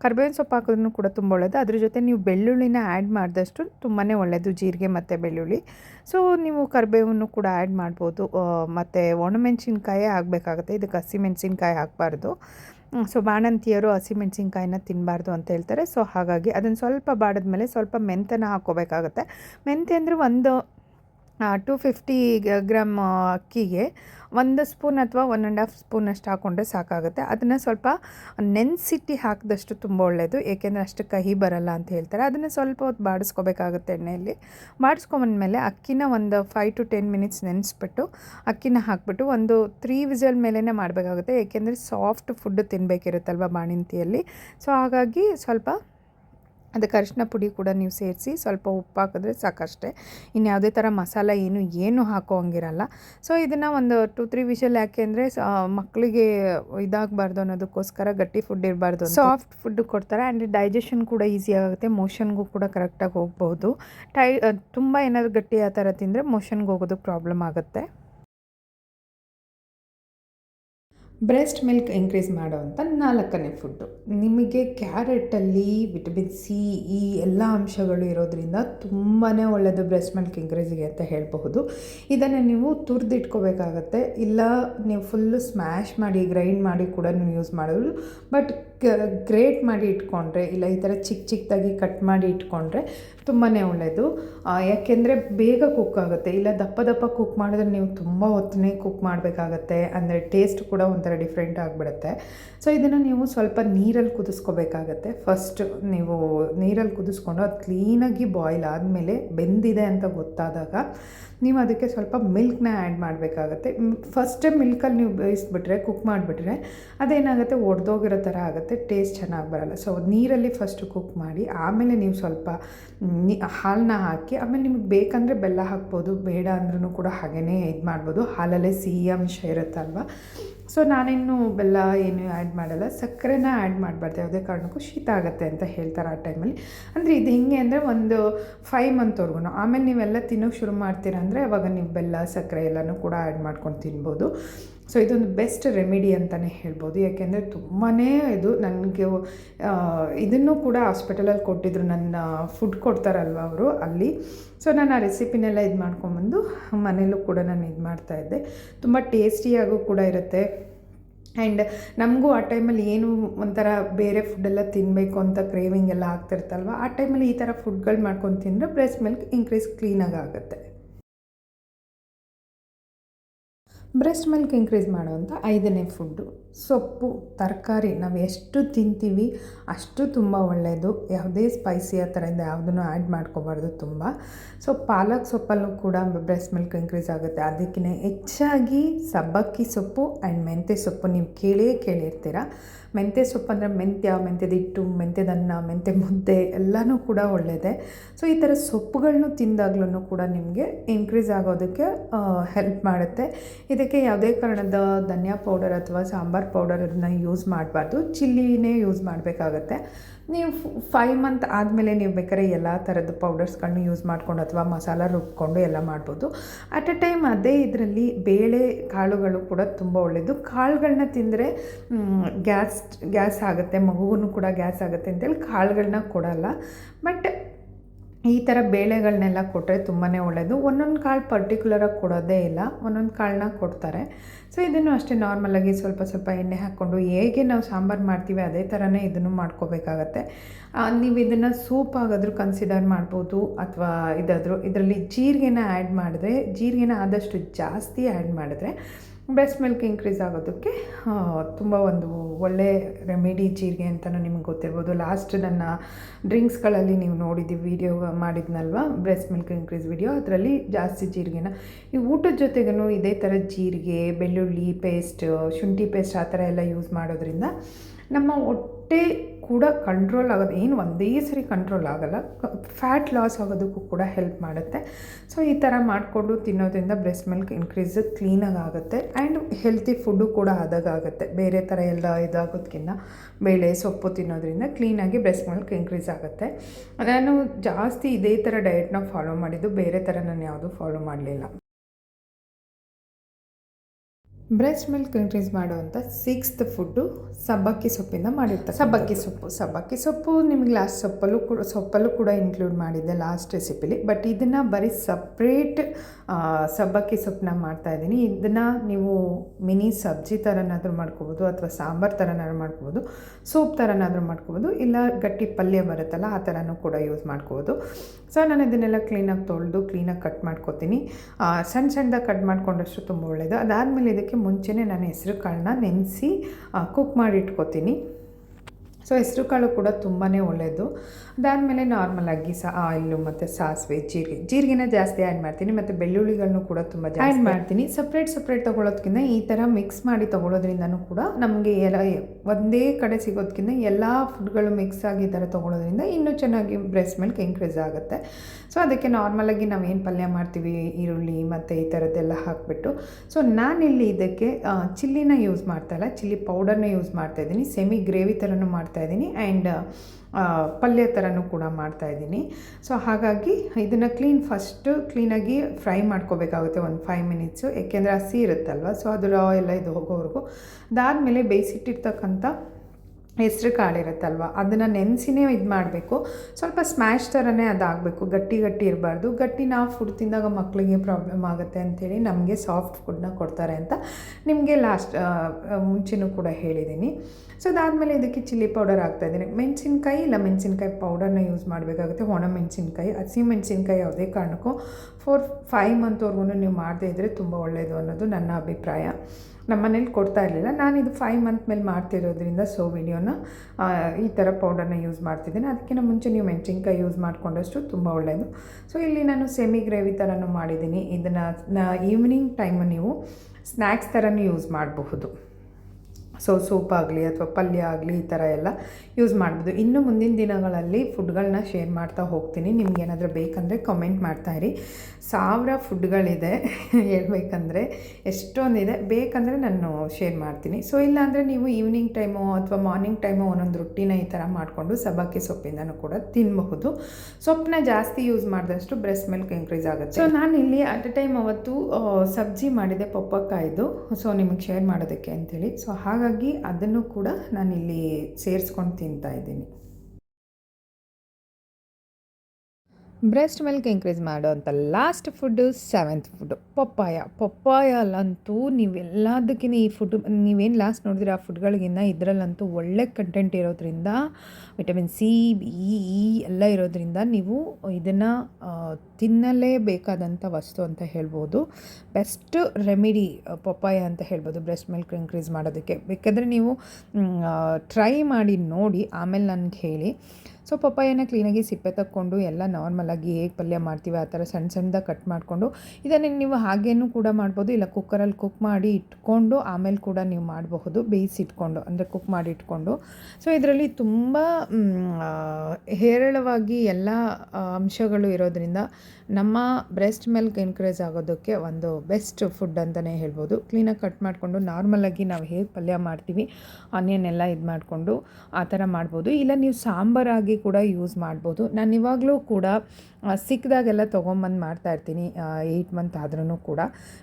ಕರ್ಬೇವಿನ ಸೊಪ್ಪು ಹಾಕಿದ್ರೂ ಕೂಡ ತುಂಬ ಒಳ್ಳೆಯದು ಅದ್ರ ಜೊತೆ ನೀವು ಬೆಳ್ಳುಳ್ಳಿನ ಆ್ಯಡ್ ಮಾಡಿದಷ್ಟು ತುಂಬಾ ಒಳ್ಳೆಯದು ಜೀರಿಗೆ ಮತ್ತು ಬೆಳ್ಳುಳ್ಳಿ. ಸೊ ನೀವು ಕರ್ಬೇವನ್ನು ಕೂಡ ಆ್ಯಡ್ ಮಾಡ್ಬೋದು. ಮತ್ತು ಒಣಮೆಣಸಿನ್ಕಾಯೇ ಆಗಬೇಕಾಗುತ್ತೆ ಇದಕ್ಕೆ ಹಸಿಮೆಣಸಿನ್ಕಾಯಿ ಹಾಕಬಾರ್ದು. ಸೊ ಬಾಣಂತಿಯರು ಹಸಿಮೆಣ್ಸಿನ್ಕಾಯಿನ ತಿನ್ನಬಾರ್ದು ಅಂತ ಹೇಳ್ತಾರೆ. ಸೊ ಹಾಗಾಗಿ ಅದನ್ನು ಸ್ವಲ್ಪ ಬಾಡಿದ್ಮೇಲೆ ಸ್ವಲ್ಪ ಮೆಂತನ ಹಾಕೋಬೇಕಾಗುತ್ತೆ ಮೆಂತ್ಯ ಅಂದರೆ ಒಂದು ಟು ಫಿಫ್ಟಿ ಗ್ರಾಮ್ ಅಕ್ಕಿಗೆ ಒಂದು ಸ್ಪೂನ್ ಅಥವಾ ಒನ್ ಆ್ಯಂಡ್ ಹಾಫ್ ಸ್ಪೂನಷ್ಟು ಹಾಕ್ಕೊಂಡ್ರೆ ಸಾಕಾಗುತ್ತೆ. ಅದನ್ನು ಸ್ವಲ್ಪ ನೆನೆಸಿಟ್ಟು ಹಾಕಿದಷ್ಟು ತುಂಬ ಒಳ್ಳೆಯದು ಏಕೆಂದರೆ ಅಷ್ಟು ಕಹಿ ಬರಲ್ಲ ಅಂತ ಹೇಳ್ತಾರೆ. ಅದನ್ನು ಸ್ವಲ್ಪ ಹೊತ್ತು ಬಾಡಿಸ್ಕೋಬೇಕಾಗುತ್ತೆ ಎಣ್ಣೆಯಲ್ಲಿ. ಬಾಡಿಸ್ಕೊಂಬಂದ್ಮೇಲೆ ಅಕ್ಕಿನ ಒಂದು ಫೈವ್ ಟು ಟೆನ್ ಮಿನಿಟ್ಸ್ ನೆನೆಸ್ಬಿಟ್ಟು ಅಕ್ಕಿನ ಹಾಕ್ಬಿಟ್ಟು ಒಂದು ತ್ರೀ ವಿಸಲ್ ಮೇಲೇ ಮಾಡಬೇಕಾಗುತ್ತೆ. ಏಕೆಂದರೆ ಸಾಫ್ಟ್ ಫುಡ್ ತಿನ್ನಬೇಕಿರುತ್ತಲ್ವ ಬಾಣಂತಿಯಲ್ಲಿ. ಸೊ ಹಾಗಾಗಿ ಸ್ವಲ್ಪ ಅದಕ್ಕೆ ಅರಿಶಿನ ಪುಡಿ ಕೂಡ ನೀವು ಸೇರಿಸಿ ಸ್ವಲ್ಪ ಉಪ್ಪು ಹಾಕಿದ್ರೆ ಸಾಕಷ್ಟೇ. ಇನ್ನು ಯಾವುದೇ ಥರ ಮಸಾಲ ಏನು ಏನು ಹಾಕೋ ಹಂಗಿರಲ್ಲ. ಸೊ ಇದನ್ನು ಒಂದು ಟು ತ್ರೀ ವಿಷಲ್ ಯಾಕೆ ಅಂದರೆ ಮಕ್ಕಳಿಗೆ ಇದಾಗಬಾರ್ದು ಅನ್ನೋದಕ್ಕೋಸ್ಕರ ಗಟ್ಟಿ ಫುಡ್ ಇರಬಾರ್ದು ಸಾಫ್ಟ್ ಫುಡ್ ಕೊಡ್ತಾರೆ ಆ್ಯಂಡ್ ಡೈಜೆಷನ್ ಕೂಡ ಈಸಿ ಆಗುತ್ತೆ ಮೋಷನ್ಗೂ ಕೂಡ ಕರೆಕ್ಟಾಗಿ ಹೋಗ್ಬೋದು. ಟೈ ತುಂಬ ಏನಾದರೂ ಗಟ್ಟಿ ಆ ಥರ ತಿಂದರೆ ಮೋಷನ್ಗೆ ಹೋಗೋದಕ್ಕೆ ಪ್ರಾಬ್ಲಮ್ ಆಗುತ್ತೆ. ಬ್ರೆಸ್ಟ್ ಮಿಲ್ಕ್ ಇನ್ಕ್ರೀಸ್ ಮಾಡೋವಂಥ ನಾಲ್ಕನೇ ಫುಡ್ಡು. ನಿಮಗೆ ಕ್ಯಾರೆಟಲ್ಲಿ, ವಿಟಮಿನ್ ಸಿ ಈ ಎಲ್ಲ ಅಂಶಗಳು ಇರೋದ್ರಿಂದ ತುಂಬಾ ಒಳ್ಳೆಯದು ಬ್ರೆಸ್ಟ್ ಮಿಲ್ಕ್ ಇನ್ಕ್ರೀಸಿಗೆ ಅಂತ ಹೇಳಬಹುದು. ಇದನ್ನು ನೀವು ತುರಿದಿಟ್ಕೋಬೇಕಾಗತ್ತೆ. ಇಲ್ಲ, ನೀವು ಫುಲ್ಲು ಸ್ಮ್ಯಾಶ್ ಮಾಡಿ ಗ್ರೈಂಡ್ ಮಾಡಿ ಕೂಡ ನೀವು ಯೂಸ್ ಮಾಡೋದು. ಬಟ್ ಗ್ರೇಟ್ ಮಾಡಿ ಇಟ್ಕೊಂಡ್ರೆ, ಇಲ್ಲ ಈ ಥರ ಚಿಕ್ಕ ಚಿಕ್ಕದಾಗಿ ಕಟ್ ಮಾಡಿ ಇಟ್ಕೊಂಡ್ರೆ ತುಂಬಾ ಒಳ್ಳೆಯದು ಯಾಕೆಂದರೆ ಬೇಗ ಕುಕ್ ಆಗುತ್ತೆ. ಇಲ್ಲ ದಪ್ಪ ದಪ್ಪ ಕುಕ್ ಮಾಡಿದ್ರೆ ನೀವು ತುಂಬ ಹೊತ್ತನೇ ಕುಕ್ ಮಾಡಬೇಕಾಗತ್ತೆ ಅಂದರೆ ಟೇಸ್ಟ್ ಕೂಡ ಒಂಥರ ಡಿಫ್ರೆಂಟ್ ಆಗಿಬಿಡುತ್ತೆ. ಸೊ ಇದನ್ನು ನೀವು ಸ್ವಲ್ಪ ನೀರಲ್ಲಿ ಕುದಿಸ್ಕೋಬೇಕಾಗತ್ತೆ. ಫಸ್ಟ್ ನೀವು ನೀರಲ್ಲಿ ಕುದಿಸ್ಕೊಂಡು ಅದು ಕ್ಲೀನಾಗಿ ಬಾಯ್ಲ್ ಆದಮೇಲೆ ಬೆಂದಿದೆ ಅಂತ ಗೊತ್ತಾದಾಗ ನೀವು ಅದಕ್ಕೆ ಸ್ವಲ್ಪ ಮಿಲ್ಕ್ನ ಆ್ಯಡ್ ಮಾಡಬೇಕಾಗತ್ತೆ. ಫಸ್ಟೇ ಮಿಲ್ಕಲ್ಲಿ ನೀವು ಬೇಯಿಸ್ಬಿಟ್ರೆ ಕುಕ್ ಮಾಡಿಬಿಟ್ರೆ ಅದೇನಾಗುತ್ತೆ, ಒಡೆದೋಗಿರೋ ಥರ ಆಗುತ್ತೆ. ಟೇಸ್ಟ್ ಚೆನ್ನಾಗಿ ಬರಲ್ಲ. ಸೊ ನೀರಲ್ಲಿ ಫಸ್ಟು ಕುಕ್ ಮಾಡಿ, ಆಮೇಲೆ ನೀವು ಸ್ವಲ್ಪ ಹಾಲನ್ನ ಹಾಕಿ, ಆಮೇಲೆ ನಿಮಗೆ ಬೇಕಂದರೆ ಬೆಲ್ಲ ಹಾಕ್ಬೋದು, ಬೇಡ ಅಂದ್ರೂ ಕೂಡ ಹಾಗೇ ಇದು ಮಾಡ್ಬೋದು. ಹಾಲಲ್ಲೇ ಸಿಹಿ ಅಂಶ ಇರುತ್ತಲ್ವ? ಸೊ ನಾನಿನ್ನು ಬೆಲ್ಲ ಏನು ಆ್ಯಡ್ ಮಾಡಲ್ಲ. ಸಕ್ಕರೆನ ಆ್ಯಡ್ ಮಾಡಬಾರ್ದು. ಯಾವುದೇ ಕಾರಣಕ್ಕೂ ಶೀತ ಆಗುತ್ತೆ ಅಂತ ಹೇಳ್ತಾರೆ ಆ ಟೈಮಲ್ಲಿ ಅಂದರೆ ಇದು ಹೆಂಗೆ ಅಂದರೆ ಒಂದು ಫೈವ್ ಮಂತ್ವರೆಗೂ ಆಮೇಲೆ ನೀವೆಲ್ಲ ತಿನ್ನೋಕ್ಕೆ ಶುರು ಮಾಡ್ತೀರ ಅಂದರೆ ಅವಾಗ ನೀವು ಬೆಲ್ಲ, ಸಕ್ಕರೆ ಎಲ್ಲನೂ ಕೂಡ ಆ್ಯಡ್ ಮಾಡ್ಕೊಂಡು ತಿನ್ಬೋದು. ಸೊ ಇದೊಂದು ಬೆಸ್ಟ್ ರೆಮಿಡಿ ಅಂತಲೇ ಹೇಳ್ಬೋದು. ಯಾಕೆಂದರೆ ತುಂಬಾ ಇದು ನನಗೆ ಇದನ್ನು ಕೂಡ ಹಾಸ್ಪಿಟಲಲ್ಲಿ ಕೊಟ್ಟಿದ್ರು ನನ್ನ ಫುಡ್ ಕೊಡ್ತಾರಲ್ವ ಅವರು ಅಲ್ಲಿ. ಸೊ ನಾನು ಆ ರೆಸಿಪಿನೆಲ್ಲ ಇದು ಮಾಡ್ಕೊಂಬಂದು ಮನೇಲೂ ಕೂಡ ನಾನು ಇದು ಮಾಡ್ತಾ ಇದ್ದೆ. ತುಂಬ ಟೇಸ್ಟಿಯಾಗೂ ಕೂಡ ಇರುತ್ತೆ. ಆ್ಯಂಡ್ ನಮಗೂ ಆ ಟೈಮಲ್ಲಿ ಏನು ಒಂಥರ ಬೇರೆ ಫುಡ್ಡೆಲ್ಲ ತಿನ್ನಬೇಕು ಅಂತ ಕ್ರೇವಿಂಗ್ ಎಲ್ಲ ಆಗ್ತಿರ್ತಲ್ವ, ಆ ಟೈಮಲ್ಲಿ ಈ ಥರ ಫುಡ್ಗಳು ಮಾಡ್ಕೊಂಡು ತಿಂದರೆ ಬ್ರೆಸ್ಟ್ ಮಿಲ್ಕ್ ಇನ್ಕ್ರೀಸ್ ಕ್ಲೀನಾಗಿ ಆಗುತ್ತೆ. ಬ್ರೆಸ್ಟ್ ಮಿಲ್ಕ್ ಇನ್ಕ್ರೀಸ್ ಮಾಡುವಂಥ ಐದನೇ ಫುಡ್ಡು. ಸೊಪ್ಪು, ತರಕಾರಿ, ನಾವು ಎಷ್ಟು ತಿಂತೀವಿ, ಅಷ್ಟು ತುಂಬ ಒಳ್ಳೆಯದು ಯಾವುದೇ ಸ್ಪೈಸಿ ಆ ಥರದಿಂದ ಯಾವುದನ್ನು ಆ್ಯಡ್ ಮಾಡ್ಕೋಬಾರ್ದು ತುಂಬ. ಸೊ, ಪಾಲಕ್ ಸೊಪ್ಪಲ್ಲೂ ಕೂಡ ಬ್ರೆಸ್ಟ್ ಮಿಲ್ಕ್ ಇನ್ಕ್ರೀಸ್ ಆಗುತ್ತೆ. ಅದಕ್ಕಿಂತ ಹೆಚ್ಚಾಗಿ ಸಬ್ಬಕ್ಕಿ ಸೊಪ್ಪು ಆ್ಯಂಡ್ ಮೆಂತ್ಯ ಸೊಪ್ಪು ನೀವು ಕೇಳೇ ಕೇಳಿರ್ತೀರ. ಮೆಂತ್ಯ ಸೊಪ್ಪು ಅಂದರೆ ಮೆಂತ್ಯ, ಮೆಂತ್ಯದ ಹಿಟ್ಟು, ಮೆಂತ್ಯದ ಅನ್ನ, ಮೆಂತ್ಯ ಮುದ್ದೆ ಎಲ್ಲನೂ ಕೂಡ ಒಳ್ಳೆಯದೇ ಸೊ ಈ ಥರ ಸೊಪ್ಪುಗಳನ್ನು ತಿಂದಾಗ್ಲೂ ಕೂಡ ನಿಮಗೆ ಇನ್ಕ್ರೀಸ್ ಆಗೋದಕ್ಕೆ ಹೆಲ್ಪ್ ಮಾಡುತ್ತೆ. ಇದಕ್ಕೆ ಯಾವುದೇ ಕಾರಣದ ಧನಿಯಾ ಪೌಡರ್ ಅಥವಾ ಸಾಂಬಾರ್ ಪೌಡರ್ ಅದನ್ನು ಯೂಸ್ ಮಾಡಬಾರ್ದು. ಚಿಲ್ಲಿನೇ ಯೂಸ್ ಮಾಡಬೇಕಾಗತ್ತೆ. ನೀವು ಫೈವ್ ಮಂತ್ ಆದಮೇಲೆ ನೀವು ಬೇಕಾದ್ರೆ ಎಲ್ಲ ಥರದ ಪೌಡರ್ಸ್ಗಳನ್ನ ಯೂಸ್ ಮಾಡ್ಕೊಂಡು ಅಥವಾ ಮಸಾಲ ರುಬ್ಕೊಂಡು ಎಲ್ಲ ಮಾಡ್ಬೋದು. ಅಟ್ ಅ ಟೈಮ್ ಅದೇ ಇದರಲ್ಲಿ ಬೇಳೆ ಕಾಳುಗಳು ಕೂಡ ತುಂಬ ಒಳ್ಳೆಯದು ಕಾಳುಗಳನ್ನ ತಿಂದರೆ ಗ್ಯಾಸ್ ಗ್ಯಾಸ್ ಆಗುತ್ತೆ ಮಗುಗೂ ಕೂಡ ಗ್ಯಾಸ್ ಆಗುತ್ತೆ ಅಂತೇಳಿ ಕಾಳುಗಳನ್ನ ಕೊಡಲ್ಲ. ಬಟ್ ಈ ಥರ ಬೇಳೆಗಳನ್ನೆಲ್ಲ ಕೊಟ್ಟರೆ ತುಂಬಾ ಒಳ್ಳೆಯದು ಒಂದೊಂದು ಕಾಳು ಪರ್ಟಿಕ್ಯುಲರಾಗಿ ಕೊಡೋದೇ ಇಲ್ಲ, ಒಂದೊಂದು ಕಾಳನ್ನ ಕೊಡ್ತಾರೆ. ಸೊ ಇದನ್ನು ಅಷ್ಟೇ ನಾರ್ಮಲಾಗಿ ಸ್ವಲ್ಪ ಸ್ವಲ್ಪ ಎಣ್ಣೆ ಹಾಕ್ಕೊಂಡು ಹೇಗೆ ನಾವು ಸಾಂಬಾರು ಮಾಡ್ತೀವಿ ಅದೇ ಥರನೇ ಇದನ್ನು ಮಾಡ್ಕೋಬೇಕಾಗತ್ತೆ. ನೀವು ಇದನ್ನು ಸೂಪ್ ಆಗಾದರೂ ಕನ್ಸಿಡರ್ ಮಾಡ್ಬೋದು ಅಥವಾ ಇದಾದರೂ, ಇದರಲ್ಲಿ ಜೀರಿಗೆನ ಆ್ಯಡ್ ಮಾಡಿದ್ರೆ, ಜೀರಿಗೆನ ಆದಷ್ಟು ಜಾಸ್ತಿ ಆ್ಯಡ್ ಮಾಡಿದ್ರೆ ಬ್ರೆಸ್ಟ್ ಮಿಲ್ಕ್ ಇನ್ಕ್ರೀಸ್ ಆಗೋದಕ್ಕೆ ತುಂಬ ಒಂದು ಒಳ್ಳೆ ರೆಮಿಡಿ ಜೀರಿಗೆ ಅಂತಲೂ ನಿಮ್ಗೆ ಗೊತ್ತಿರ್ಬೋದು. ಲಾಸ್ಟ್ ನನ್ನ ಡ್ರಿಂಕ್ಸ್ಗಳಲ್ಲಿ ನೀವು ನೋಡಿದ್ದೀವಿ ವೀಡಿಯೋ ಮಾಡಿದ್ನಲ್ವ? ಬ್ರೆಸ್ಟ್ ಮಿಲ್ಕ್ ಇನ್ಕ್ರೀಸ್ ವಿಡಿಯೋ ಅದರಲ್ಲಿ ಜಾಸ್ತಿ ಜೀರಿಗೆನ. ಈ ಊಟದ ಜೊತೆಗೂ ಇದೇ ಥರ ಜೀರಿಗೆ, ಬೆಳ್ಳುಳ್ಳಿ ಪೇಸ್ಟ್ ಶುಂಠಿ ಪೇಸ್ಟ್ ಆ ಥರ ಎಲ್ಲ ಯೂಸ್ ಮಾಡೋದ್ರಿಂದ ನಮ್ಮ ಹೊಟ್ಟೆ ಕೂಡ ಕಂಟ್ರೋಲ್ ಆಗೋದು, ಏನು ಒಂದೇ ಸರಿ ಕಂಟ್ರೋಲ್ ಆಗೋಲ್ಲ ಫ್ಯಾಟ್ ಲಾಸ್ ಆಗೋದಕ್ಕೂ ಕೂಡ ಹೆಲ್ಪ್ ಮಾಡುತ್ತೆ. ಸೊ ಈ ಥರ ಮಾಡಿಕೊಂಡು ತಿನ್ನೋದ್ರಿಂದ ಬ್ರೆಸ್ಟ್ ಮಿಲ್ಕ್ ಇನ್ಕ್ರೀಸ್ ಕ್ಲೀನಾಗಿ ಆಗುತ್ತೆ ಆ್ಯಂಡ್ ಹೆಲ್ತಿ ಫುಡ್ಡು ಕೂಡ ಆದಾಗ ಆಗುತ್ತೆ. ಬೇರೆ ಥರ ಎಲ್ಲ ಇದಾಗೋದಕ್ಕಿಂತ ಬೇಳೆ ಸೊಪ್ಪು ತಿನ್ನೋದ್ರಿಂದ ಕ್ಲೀನಾಗಿ ಬ್ರೆಸ್ಟ್ ಮಿಲ್ಕ್ ಇನ್ಕ್ರೀಸ್ ಆಗುತ್ತೆ. ನಾನು ಜಾಸ್ತಿ ಇದೇ ಥರ ಡಯೆಟ್ನ ಫಾಲೋ ಮಾಡಿದ್ದು ಬೇರೆ ಥರ ನಾನು ಯಾವುದೂ ಫಾಲೋ ಮಾಡಲಿಲ್ಲ. ಬ್ರೆಸ್ಟ್ ಮಿಲ್ಕ್ ಇನ್ಕ್ರೀಸ್ ಮಾಡುವಂಥ ಸಿಕ್ಸ್ತ್ ಫುಡ್ಡು ಸಬ್ಬಕ್ಕಿ ಸೊಪ್ಪಿಂದ ಮಾಡಿರ್ತಾರೆ ಸಬ್ಬಕ್ಕಿ ಸೊಪ್ಪು. ಸಬ್ಬಕ್ಕಿ ಸೊಪ್ಪು ನಿಮ್ಗೆ ಲಾಸ್ಟ್ ಸೊಪ್ಪಲ್ಲೂ ಕೂಡ ಸೊಪ್ಪಲ್ಲೂ ಕೂಡ ಇನ್ಕ್ಲೂಡ್ ಮಾಡಿದ್ದೆ ಲಾಸ್ಟ್ ರೆಸಿಪಿಲಿ ಬಟ್ ಇದನ್ನು ಬರೀ ಸಪ್ರೇಟ್ ಸಬ್ಬಕ್ಕಿ ಸೊಪ್ಪನ್ನ ಮಾಡ್ತಾಯಿದ್ದೀನಿ ಇದನ್ನು ನೀವು ಮಿನಿ ಸಬ್ಜಿ ಥರನಾದರೂ ಮಾಡ್ಕೋಬೋದು ಅಥವಾ ಸಾಂಬಾರು ಥರನಾದ್ರೂ ಮಾಡ್ಕೋಬೋದು, ಸೂಪ್ ಥರನಾದರೂ ಮಾಡ್ಕೋಬೋದು, ಇಲ್ಲ ಗಟ್ಟಿ ಪಲ್ಯ ಬರುತ್ತಲ್ಲ ಆ ಥರನೂ ಕೂಡ ಯೂಸ್ ಮಾಡ್ಕೋಬೋದು. ಸೊ ನಾನು ಇದನ್ನೆಲ್ಲ ಕ್ಲೀನಾಗಿ ತೊಳೆದು ಕ್ಲೀನಾಗಿ ಕಟ್ ಮಾಡ್ಕೋತೀನಿ. ಸಣ್ಣ ಸಣ್ಣದಾಗಿ ಕಟ್ ಮಾಡ್ಕೊಂಡಷ್ಟು ತುಂಬ ಒಳ್ಳೆಯದು ಅದಾದಮೇಲೆ ಇದಕ್ಕೆ ಮುಂಚೆನೇ ನಾನು ಹೆಸ್ರು ಕಾಳನ್ನ ನೆನೆಸಿ ಕುಕ್ ಮಾಡಿ ಇಟ್ಕೊತೀನಿ. ಸೊ ಹೆಸರು ಕಾಳು ಕೂಡ ತುಂಬಾ ಒಳ್ಳೆಯದು ಅದಾದಮೇಲೆ ನಾರ್ಮಲಾಗಿ ಸಹ ಆಯಿಲು ಮತ್ತು ಸಾಸಿವೆ ಜೀರಿಗೆ. ಜೀರಿಗೆನ ಜಾಸ್ತಿ ಆ್ಯಡ್ ಮಾಡ್ತೀನಿ. ಮತ್ತು ಬೆಳ್ಳುಳ್ಳಿಗಳನ್ನು ಕೂಡ ತುಂಬ ಜಾಸ್ತಿ. ಆ್ಯಡ್ ಮಾಡ್ತೀನಿ. ಸಪ್ರೇಟ್ ಸಪ್ರೇಟ್ ತೊಗೊಳೋದಕ್ಕಿಂತ ಈ ಥರ ಮಿಕ್ಸ್ ಮಾಡಿ ತೊಗೊಳೋದ್ರಿಂದನೂ ಕೂಡ ನಮಗೆ ಎಲ್ಲ ಒಂದೇ ಕಡೆ ಸಿಗೋದಕ್ಕಿಂತ ಎಲ್ಲ ಫುಡ್ಗಳು ಮಿಕ್ಸ್ ಆಗಿ ಈ ಥರ ತೊಗೊಳೋದ್ರಿಂದ ಇನ್ನೂ ಚೆನ್ನಾಗಿ ಬ್ರೆಸ್ಟ್ ಮಿಲ್ಕ್ ಇನ್ಕ್ರೀಸ್ ಆಗುತ್ತೆ. ಸೊ ಅದಕ್ಕೆ ನಾರ್ಮಲಾಗಿ ನಾವು ಏನು ಪಲ್ಯ ಮಾಡ್ತೀವಿ? ಈರುಳ್ಳಿ ಮತ್ತು ಈ ಥರದ್ದೆಲ್ಲ ಹಾಕಿಬಿಟ್ಟು. ಸೊ ನಾನಿಲ್ಲಿ ಇದಕ್ಕೆ ಚಿಲ್ಲಿನ ಯೂಸ್ ಮಾಡ್ತಾಯಿಲ್ಲ ಚಿಲ್ಲಿ ಪೌಡರ್ನ ಯೂಸ್ ಮಾಡ್ತಾಯಿದ್ದೀನಿ ಸೆಮಿ ಗ್ರೇವಿ ಥರನೂ ಮಾಡ್ತಾಯಿದ್ದೀನಿ ಆ್ಯಂಡ್ ಪಲ್ಯ ಥರನೂ ಕೂಡ ಮಾಡ್ತಾಯಿದ್ದೀನಿ ಸೊ ಹಾಗಾಗಿ ಇದನ್ನು ಕ್ಲೀನ್ ಫಸ್ಟು ಕ್ಲೀನಾಗಿ ಫ್ರೈ ಮಾಡ್ಕೋಬೇಕಾಗುತ್ತೆ ಒಂದು ಫೈವ್ ಮಿನಿಟ್ಸು ಏಕೆಂದರೆ ಹಸಿ ಇರುತ್ತಲ್ವ? ಸೊ ಅದರ ಎಲ್ಲ ಇದು ಹೋಗೋವರೆಗೂ. ಅದಾದಮೇಲೆ ಬೇಯಿಸಿಟ್ಟಿರ್ತಕ್ಕಂಥ ಹೆಸ್ರು ಕಾಳಿರುತ್ತಲ್ವ ಅದನ್ನು ನೆನೆಸಿನೇ ಇದು ಮಾಡಬೇಕು. ಸ್ವಲ್ಪ ಸ್ಮ್ಯಾಶ್ ಥರನೇ ಅದಾಗಬೇಕು. ಗಟ್ಟಿ ಗಟ್ಟಿ ಇರಬಾರ್ದು. ಗಟ್ಟಿ ನಾವು ಫುಡ್ ತಿಂದಾಗ ಮಕ್ಕಳಿಗೆ ಪ್ರಾಬ್ಲಮ್ ಆಗುತ್ತೆ ಅಂಥೇಳಿ ನಮಗೆ ಸಾಫ್ಟ್ ಫುಡ್ನ ಕೊಡ್ತಾರೆ ಅಂತ ನಿಮಗೆ ಲಾಸ್ಟ್ ಮುಂಚೆನೂ ಕೂಡ ಹೇಳಿದ್ದೀನಿ ಸೊ ಅದಾದಮೇಲೆ ಇದಕ್ಕೆ ಚಿಲ್ಲಿ ಪೌಡರ್ ಹಾಕ್ತಾಯಿದ್ದೀನಿ ಮೆಣಸಿನ್ಕಾಯಿ ಇಲ್ಲ, ಮೆಣಸಿನ್ಕಾಯಿ ಪೌಡರ್ನ ಯೂಸ್ ಮಾಡಬೇಕಾಗುತ್ತೆ. ಒಣ ಮೆಣಸಿನ್ಕಾಯಿ, ಹಸಿ ಮೆಣಸಿನ್ಕಾಯಿ ಯಾವುದೇ ಕಾರಣಕ್ಕೂ ಫೋರ್ ಫೈವ್ ಮಂತ್ವರೆಗೂ ನೀವು ಮಾಡದೇ ಇದ್ದರೆ ತುಂಬ ಒಳ್ಳೆಯದು ಅನ್ನೋದು ನನ್ನ ಅಭಿಪ್ರಾಯ. ನಮ್ಮ ಮನೇಲಿ ಕೊಡ್ತಾ ಇರಲಿಲ್ಲ. ನಾನು ಇದು ಫೈವ್ ಮಂತ್ ಮೇಲೆ ಮಾಡ್ತಿರೋದ್ರಿಂದ ಸೊ ವಿಡಿಯೋನ ಈ ಥರ ಪೌಡರ್ನ ಯೂಸ್ ಮಾಡ್ತಿದ್ದೀನಿ. ಅದಕ್ಕಿಂತ ಮುಂಚೆ ನೀವು ಮೆಣಸಿನ್ಕಾಯಿ ಯೂಸ್ ಮಾಡಿಕೊಂಡಷ್ಟು ತುಂಬ ಒಳ್ಳೆಯದು ಸೊ ಇಲ್ಲಿ ನಾನು ಸೆಮಿ ಗ್ರೇವಿ ಥರನೂ ಮಾಡಿದ್ದೀನಿ. ಇದನ್ನು ಈವ್ನಿಂಗ್ ಟೈಮು ನೀವು ಸ್ನ್ಯಾಕ್ಸ್ ಥರನೂ ಯೂಸ್ ಮಾಡಬಹುದು. ಸೊ ಸೂಪ್ ಆಗಲಿ ಅಥವಾ ಪಲ್ಯ ಆಗಲಿ ಈ ಥರ ಎಲ್ಲ ಯೂಸ್ ಮಾಡ್ಬೋದು. ಇನ್ನು ಮುಂದಿನ ದಿನಗಳಲ್ಲಿ ಫುಡ್ಗಳನ್ನ ಶೇರ್ ಮಾಡ್ತಾ ಹೋಗ್ತೀನಿ. ನಿಮ್ಗೆ ಏನಾದರೂ ಬೇಕಂದರೆ ಕಮೆಂಟ್ ಮಾಡ್ತಾಯಿರಿ ಸಾವಿರ ಫುಡ್ಗಳಿದೆ ಹೇಳ್ಬೇಕಂದ್ರೆ ಎಷ್ಟೊಂದಿದೆ. ಬೇಕಂದರೆ ನಾನು ಶೇರ್ ಮಾಡ್ತೀನಿ. ಸೊ ಇಲ್ಲಾಂದರೆ ನೀವು ಈವ್ನಿಂಗ್ ಟೈಮು ಅಥವಾ ಮಾರ್ನಿಂಗ್ ಟೈಮು ಒಂದೊಂದು ರೊಟ್ಟಿನ ಈ ಥರ ಮಾಡಿಕೊಂಡು ಸಬ್ಬಕ್ಕಿ ಸೊಪ್ಪಿಂದನೂ ಕೂಡ ತಿನ್ನಬಹುದು ಸೊಪ್ಪನ್ನ ಜಾಸ್ತಿ ಯೂಸ್ ಮಾಡಿದಷ್ಟು ಬ್ರೆಸ್ಟ್ ಮಿಲ್ಕ್ ಇನ್ಕ್ರೀಸ್ ಆಗುತ್ತೆ. ಸೊ ನಾನು ಇಲ್ಲಿ ಅಟ್ ಎ ಟೈಮ್ ಅವತ್ತು ಸಬ್ಜಿ ಮಾಡಿದೆ ಪಪ್ಪಕ್ಕಾಯ್ದು ಸೊ ನಿಮಗೆ ಶೇರ್ ಮಾಡೋದಕ್ಕೆ ಅಂತೇಳಿ. ಸೊ ಹಾಗಾಗಿ ಅದನ್ನು ಕೂಡ ನಾನಿಲ್ಲಿ ಸೇರಿಸ್ಕೊಂಡು ತಿಂತಾ ಇದ್ದೀನಿ. ಬ್ರೆಸ್ಟ್ ಮಿಲ್ಕ್ ಇನ್ಕ್ರೀಸ್ ಮಾಡೋವಂಥ last food seventh food papaya. ಪಪ್ಪಾಯಲ್ಲಂತೂ ನೀವೆಲ್ಲದಕ್ಕಿಂತ ಈ ಫುಡ್ ನೀವೇನು ಲಾಸ್ಟ್ ನೋಡಿದ್ರೆ ಆ ಫುಡ್ಗಳಿಗಿನ್ನ ಇದರಲ್ಲಂತೂ ಒಳ್ಳೆ ಕಂಟೆಂಟ್ ಇರೋದ್ರಿಂದ ವಿಟಮಿನ್ ಸಿ ಬಿ ಇ ಎಲ್ಲ ಇರೋದ್ರಿಂದ ನೀವು ಇದನ್ನು ತಿನ್ನಲೇಬೇಕಾದಂಥ ವಸ್ತು ಅಂತ ಹೇಳ್ಬೋದು. ಬೆಸ್ಟ್ ರೆಮಿಡಿ ಪಪ್ಪಾಯ ಅಂತ ಹೇಳ್ಬೋದು ಬ್ರೆಸ್ಟ್ ಮಿಲ್ಕ್ ಇನ್ಕ್ರೀಸ್ ಮಾಡೋದಕ್ಕೆ. ಬೇಕಾದರೆ ನೀವು ಟ್ರೈ ಮಾಡಿ ನೋಡಿ, ಆಮೇಲೆ ನನಗೆ ಹೇಳಿ. ಸೊ ಪಪ್ಪಾಯನ ಕ್ಲೀನಾಗಿ ಸಿಪ್ಪೆ ತಕ್ಕೊಂಡು ಎಲ್ಲ ನಾರ್ಮಲಾಗಿ ಹೇಗೆ ಪಲ್ಯ ಮಾಡ್ತೀವಿ ಆ ಥರ ಸಣ್ಣ ಸಣ್ಣದಾಗಿ ಕಟ್ ಮಾಡಿಕೊಂಡು ಇದನ್ನು ನೀವು ಹಾಗೇನೂ ಕೂಡ ಮಾಡ್ಬೋದು. ಇಲ್ಲ ಕುಕ್ಕರಲ್ಲಿ ಕುಕ್ ಮಾಡಿ ಇಟ್ಕೊಂಡು ಆಮೇಲೆ ಕೂಡ ನೀವು ಮಾಡಬಹುದು. ಬೇಯಿಸಿಟ್ಕೊಂಡು ಅಂದರೆ ಕುಕ್ ಮಾಡಿ ಇಟ್ಕೊಂಡು. ಸೊ ಇದರಲ್ಲಿ ತುಂಬ ಹೇರಳವಾಗಿ ಎಲ್ಲ ಅಂಶಗಳು ಇರೋದ್ರಿಂದ ನಮ್ಮ ಬ್ರೆಸ್ಟ್ ಮಿಲ್ಕ್ ಎನ್ಕರೇಜ್ ಆಗೋದಕ್ಕೆ ಒಂದು ಬೆಸ್ಟ್ ಫುಡ್ ಅಂತಲೇ ಹೇಳ್ಬೋದು. ಕ್ಲೀನಾಗಿ ಕಟ್ ಮಾಡಿಕೊಂಡು ನಾರ್ಮಲಾಗಿ ನಾವು ಹೇಗೆ ಪಲ್ಯ ಮಾಡ್ತೀವಿ, ಆನಿಯನ್ ಎಲ್ಲ ಇದು ಮಾಡಿಕೊಂಡು ಆ ಥರ ಮಾಡ್ಬೋದು. ಇಲ್ಲ ನೀವು ಸಾಂಬಾರಾಗಿ ಕೂಡ ಯೂಸ್ ಮಾಡ್ಬೋದು. ನಾನು ಇವಾಗಲೂ ಕೂಡ ಸಿಕ್ಕಿದಾಗೆಲ್ಲ ತೊಗೊಂಬಂದು ಮಾಡ್ತಾಯಿರ್ತೀನಿ ಏಯ್ಟ್ ಮಂತ್ ಆದ್ರೂ ಕೂಡ.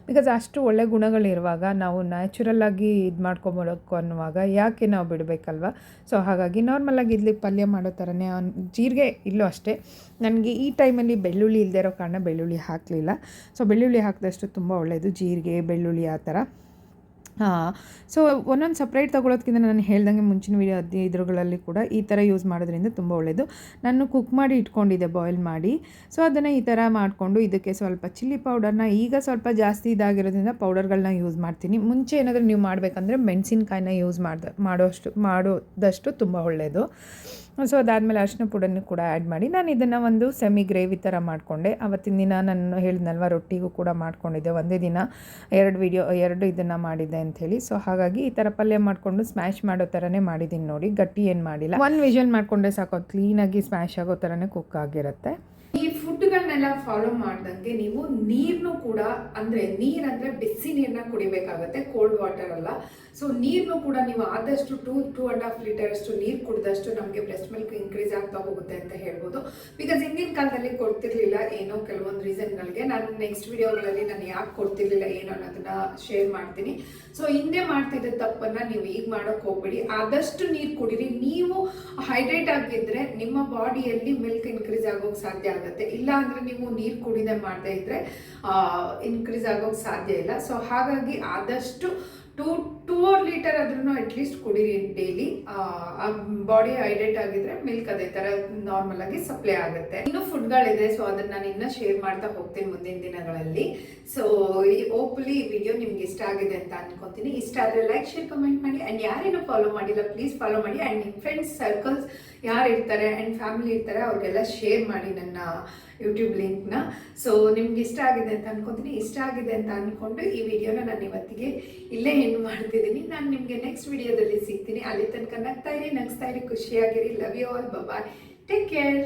ಬಿಕಾಸ್ ಅಷ್ಟು ಒಳ್ಳೆ ಗುಣಗಳಿರುವಾಗ ನಾವು ನ್ಯಾಚುರಲ್ಲಾಗಿ ಇದು ಮಾಡ್ಕೊಬೋಕು ಅನ್ನುವಾಗ ಯಾಕೆ ನಾವು ಬಿಡಬೇಕಲ್ವ? ಸೊ ಹಾಗಾಗಿ ನಾರ್ಮಲಾಗಿ ಇಡ್ಲಿ ಪಲ್ಯ ಮಾಡೋ ಥರನೇ ಜೀರಿಗೆ ಇಲ್ಲೋ ಅಷ್ಟೇ. ನನಗೆ ಈ ಟೈಮಲ್ಲಿ ಬೆಳ್ಳುಳ್ಳಿ ಇಲ್ಲದೆ ಇರೋ ಕಾರಣ ಬೆಳ್ಳುಳ್ಳಿ ಹಾಕಲಿಲ್ಲ. ಸೊ ಬೆಳ್ಳುಳ್ಳಿ ಹಾಕಿದಷ್ಟು ತುಂಬ ಒಳ್ಳೆಯದು ಜೀರಿಗೆ, ಬೆಳ್ಳುಳ್ಳಿ ಆ ಥರ. ಹಾಂ. ಸೊ ಒಂದೊಂದು ಸಪ್ರೇಟ್ ತೊಗೊಳೋದ್ಕಿಂತ ನಾನು ಹೇಳ್ದಂಗೆ ಮುಂಚಿನ ವೀಡಿಯೋ ಅದೇ ಇದ್ರುಗಳಲ್ಲಿ ಕೂಡ ಈ ಥರ ಯೂಸ್ ಮಾಡೋದ್ರಿಂದ ತುಂಬ ಒಳ್ಳೆಯದು ನಾನು ಕುಕ್ ಮಾಡಿ ಇಟ್ಕೊಂಡಿದ್ದೆ ಬಾಯ್ಲ್ ಮಾಡಿ. ಸೊ ಅದನ್ನು ಈ ಥರ ಮಾಡಿಕೊಂಡು ಇದಕ್ಕೆ ಸ್ವಲ್ಪ ಚಿಲ್ಲಿ ಪೌಡರ್ನ ಈಗ ಸ್ವಲ್ಪ ಜಾಸ್ತಿ ಇದಾಗಿರೋದ್ರಿಂದ ಪೌಡರ್ಗಳನ್ನ ಯೂಸ್ ಮಾಡ್ತೀನಿ. ಮುಂಚೆ ಏನಾದರೂ ನೀವು ಮಾಡಬೇಕಂದ್ರೆ ಮೆಣಸಿನ್ಕಾಯಿನ ಯೂಸ್ ಮಾಡ್ದ, ಮಾಡೋಷ್ಟು, ಮಾಡೋದಷ್ಟು ತುಂಬ ಒಳ್ಳೆಯದು ಸೊ ಅದಾದಮೇಲೆ ಅರಿಶಿನ ಪುಡನ್ನು ಕೂಡ ಆ್ಯಡ್ ಮಾಡಿ, ನಾನು ಇದನ್ನು ಒಂದು ಸೆಮಿ ಗ್ರೇವಿ ಥರ ಮಾಡಿಕೊಂಡೆ. ಅವತ್ತಿನ ದಿನ ನಾನು ಹೇಳಿದ್ನಲ್ವ, ರೊಟ್ಟಿಗೂ ಕೂಡ ಮಾಡ್ಕೊಂಡಿದ್ದೆ. ಒಂದೇ ದಿನ ಎರಡು ವಿಡಿಯೋ ಎರಡು ಇದನ್ನು ಮಾಡಿದ್ದೆ ಅಂಥೇಳಿ ಸೊ ಹಾಗಾಗಿ ಈ ಥರ ಪಲ್ಯ ಮಾಡಿಕೊಂಡು ಸ್ಮ್ಯಾಶ್ ಮಾಡೋ ಥರನೇ ಮಾಡಿದ್ದೀನಿ ನೋಡಿ. ಗಟ್ಟಿ ಏನು ಮಾಡಿಲ್ಲ. ಒಂದು ವಿಷಲ್ ಮಾಡಿಕೊಂಡ್ರೆ ಸಾಕು ಕ್ಲೀನಾಗಿ ಸ್ಮ್ಯಾಶ್ ಆಗೋ ಥರನೇ ಕುಕ್ ಆಗಿರುತ್ತೆ. ಈ ಫುಡ್ಗಳನ್ನೆಲ್ಲ ಫಾಲೋ ಮಾಡ್ದಂಗೆ ನೀವು ನೀರ್ನು ಕೂಡ ಅಂದ್ರೆ ನೀರ್ ಅಂದ್ರೆ ಬಿಸಿ ನೀರನ್ನ ಕುಡಿಬೇಕಾಗತ್ತೆ ಕೋಲ್ಡ್ ವಾಟರ್ ಅಲ್ಲ. ಸೊ ನೀರ್ನು ಕೂಡ ನೀವು ಆದಷ್ಟು two two and half litre ಅಷ್ಟು ನೀರು ಕುಡಿದಷ್ಟು ನಮಗೆ ಬ್ರೆಸ್ಟ್ ಮಿಲ್ಕ್ ಇನ್ಕ್ರೀಸ್ ಆಗ್ತಾ ಹೋಗುತ್ತೆ ಅಂತ ಹೇಳ್ಬೋದು. ಬಿಕಾಸ್ ಹಿಂದಿನ ಕಾಲದಲ್ಲಿ ಕೊಡ್ತಿರ್ಲಿಲ್ಲ ಏನೋ ಕೆಲವೊಂದು ರೀಸನ್ಗಳಿಗೆ ನಾನು ನೆಕ್ಸ್ಟ್ ವಿಡಿಯೋಗಳಲ್ಲಿ ನಾನು ಯಾಕೆ ಕೊಡ್ತಿರ್ಲಿಲ್ಲ ಏನು ಅನ್ನೋದನ್ನ ಶೇರ್ ಮಾಡ್ತೀನಿ. ಸೊ ಹಿಂದೆ ಮಾಡ್ತಿದ್ದ ತಪ್ಪನ್ನು ನೀವು ಈಗ ಮಾಡೋಕೆ ಹೋಗ್ಬೇಡಿ. ಆದಷ್ಟು ನೀರು ಕುಡೀರಿ. ನೀವು ಹೈಡ್ರೇಟ್ ಆಗಿದ್ರೆ ನಿಮ್ಮ ಬಾಡಿಯಲ್ಲಿ ಮಿಲ್ಕ್ ಇನ್ಕ್ರೀಸ್ ಆಗೋಕೆ ಸಾಧ್ಯ ಆಗುತ್ತೆ ಇಲ್ಲ ಅಂದ್ರೆ ನೀವು ನೀರು ಕುಡಿದೆ ಮಾಡದೇ ಇದ್ರೆ ಇನ್ಕ್ರೀಸ್ ಆಗೋಕೆ ಸಾಧ್ಯ ಇಲ್ಲ. ಸೊ ಹಾಗಾಗಿ ಆದಷ್ಟು ಟೂ ಟೂ ಅವರ್ ಲೀಟರ್ ಆದ್ರೂ ಅಟ್ಲೀಸ್ಟ್ ಕುಡೀರಿ ಡೈಲಿ ಬಾಡಿ ಹೈಡ್ರೇಟ್ ಆಗಿದ್ರೆ ಮಿಲ್ಕ್ ಅದೇ ತರ ನಾರ್ಮಲ್ ಆಗಿ ಸಪ್ಲೈ ಆಗುತ್ತೆ. ಇನ್ನು ಫುಡ್ಗಳಿದೆ ಸೊ ಅದನ್ನ ನಾನು ಇನ್ನೂ ಶೇರ್ ಮಾಡ್ತಾ ಹೋಗ್ತೀನಿ ಮುಂದಿನ ದಿನಗಳಲ್ಲಿ. ಸೊ ಓಪ್ಲಿ ಈ ವಿಡಿಯೋ ನಿಮ್ಗೆ ಇಷ್ಟ ಆಗಿದೆ ಅಂತ ಅನ್ಕೊಂತೀನಿ. ಇಷ್ಟ ಆದ್ರೆ ಲೈಕ್ ಶೇರ್ ಕಮೆಂಟ್ ಮಾಡಿ. ಅಂಡ್ ಯಾರೇನು ಫಾಲೋ ಮಾಡಿಲ್ಲ ಪ್ಲೀಸ್ ಫಾಲೋ ಮಾಡಿ. ಅಂಡ್ ನಿಮ್ಮ ಫ್ರೆಂಡ್ಸ್ ಸರ್ಕಲ್ಸ್ ಯಾರು ಇರ್ತಾರೆ ಅಂಡ್ ಫ್ಯಾಮಿಲಿ ಇರ್ತಾರೆ, ಅವ್ರಿಗೆಲ್ಲ ಶೇರ್ ಮಾಡಿ ನನ್ನ ಯೂಟ್ಯೂಬ್ ಲಿಂಕ್ನ ಸೊ ನಿಮ್ಗೆ ಇಷ್ಟ ಆಗಿದೆ ಅಂತ ಅನ್ಕೊಂತೀನಿ. ಇಷ್ಟ ಆಗಿದೆ ಅಂತ ಅನ್ಕೊಂಡು ಈ ವಿಡಿಯೋನ ನಾನು ಇವತ್ತಿಗೆ ಇಲ್ಲೇ ಹೆಣ್ಣು ಮಾಡ್ತಿದ್ದೀನಿ. ನಾನು ನಿಮಗೆ ನೆಕ್ಸ್ಟ್ ವಿಡಿಯೋದಲ್ಲಿ ಸಿಗ್ತೀನಿ. ಅಲ್ಲಿ ತನಕ ನಗ್ತಾ ಇರಿ, ನಗ್ಸ್ತಾ ಇರಿ, ಖುಷಿಯಾಗಿರಿ. Love you all bye take care